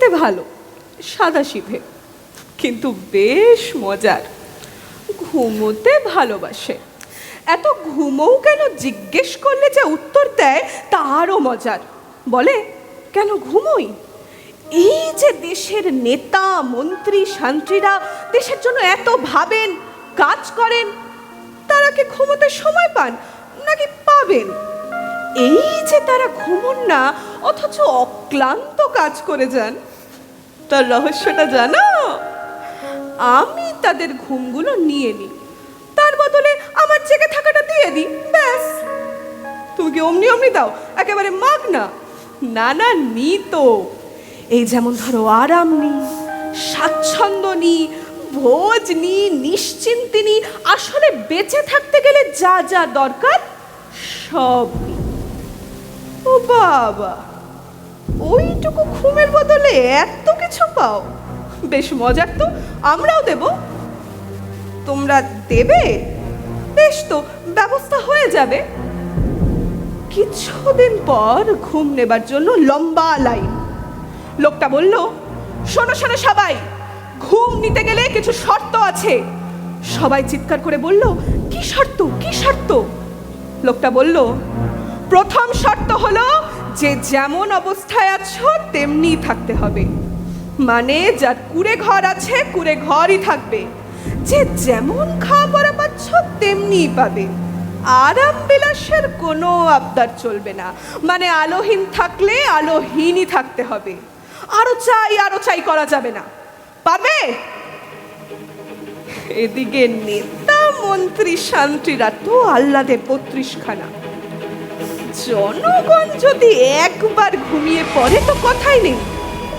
খেতে ভালো সাদা সিভে কিন্তু বেশ মজার, ঘুমোতে ভালোবাসে। এত ঘুমোও কেন জিজ্ঞেস করলে যে উত্তর দেয় তারও মজার। বলে, কেন ঘুমোই? এই যে দেশের নেতা, মন্ত্রী, শান্ত্রীরা দেশের জন্য এত ভাবেন, কাজ করেন, তারা কি ঘুমোতে সময় পান, নাকি পাবেন? এই যে তারা ঘুমন না, অথচ অক্লান্ত কাজ করে যান। তার রহস্যটা জানো? আমি তাদের ঘুমগুলো নিয়ে নিই। তার বদলে আমার জেগে থাকাটা দিয়ে দিই, ব্যাস। তুমি কি অমনি অমনি দাও? একেবারে মাগ না। না না, নি তো। এই যেমন ধরো আরাম নি, স্বাচ্ছন্দ্য নি, ভোজ নি, নিশ্চিন্তি নি, আসলে বেঁচে থাকতে গেলে যা যা দরকার, সব ও বাবা! ওইটুকু ঘুমের বদলে এত কিছু পাও। বেশ মজার তো, আমরাও দেব। তোমরা দেবে? বেশ তো, ব্যবস্থা হয়ে যাবে। কিছুদিন পর ঘুম নেবার জন্য লম্বা লাইন। লোকটা বলল, শোনো শোনো সবাই, ঘুম নিতে গেলে কিছু শর্ত আছে। সবাই চিৎকার করে বলল, কি শর্ত কি শর্ত? লোকটা বলল, প্রথম শর্ত হলো যে যেমন অবস্থায় আছো, তেমনি থাকতে হবে। মানে যার কুড়ে ঘর আছে, কুড়ে ঘরই থাকবে। যে যেমন খাওয়া পড়া পাচ্ছ, তেমনিই পাবে। আরাম বিলাসের কোনো আবদার চলবে না। মানে আলোহীন থাকলে আলোহীনই থাকতে হবে। আরও চাই আরও চাই করা যাবে না। পাবে? এদিকে নেতা মন্ত্রী শান্তিরা তো আহ্লাদে বত্রিশখানা। জনগণ যদি একবার ঘুমিয়ে পড়ে, তো কথাই নেই।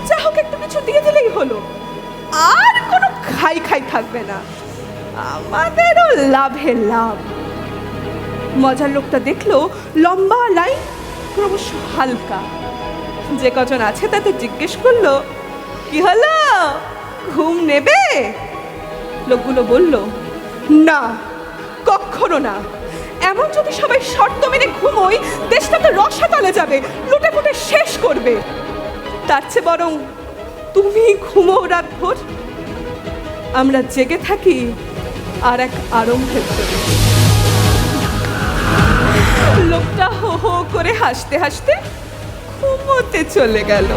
যা হোক, একটু কিছু দিয়ে দিলেই হলো। আর কোনো খাই খাই থাকবে না। আমাদেরও লাভে লাভ। মজার লোকটা দেখল, লম্বা লাইন, ক্রমশ হালকা। যে কজন আছে তাতে জিজ্ঞেস করল, কি হলো? ঘুম নেবে? লোকগুলো বলল, না কখনো না। এমন যদি সবাই শর্ত মেনে ঘুমোই দেশটা তো রসাতলে যাবে লুটে ফুটে শেষ করবে। তার চেয়ে বরং তুমি ঘুমো রাত ভোর। আমরা জেগে থাকি আর এক আরম্ভের লোকটা হো হো করে হাসতে হাসতে ঘুমোতে চলে গেল।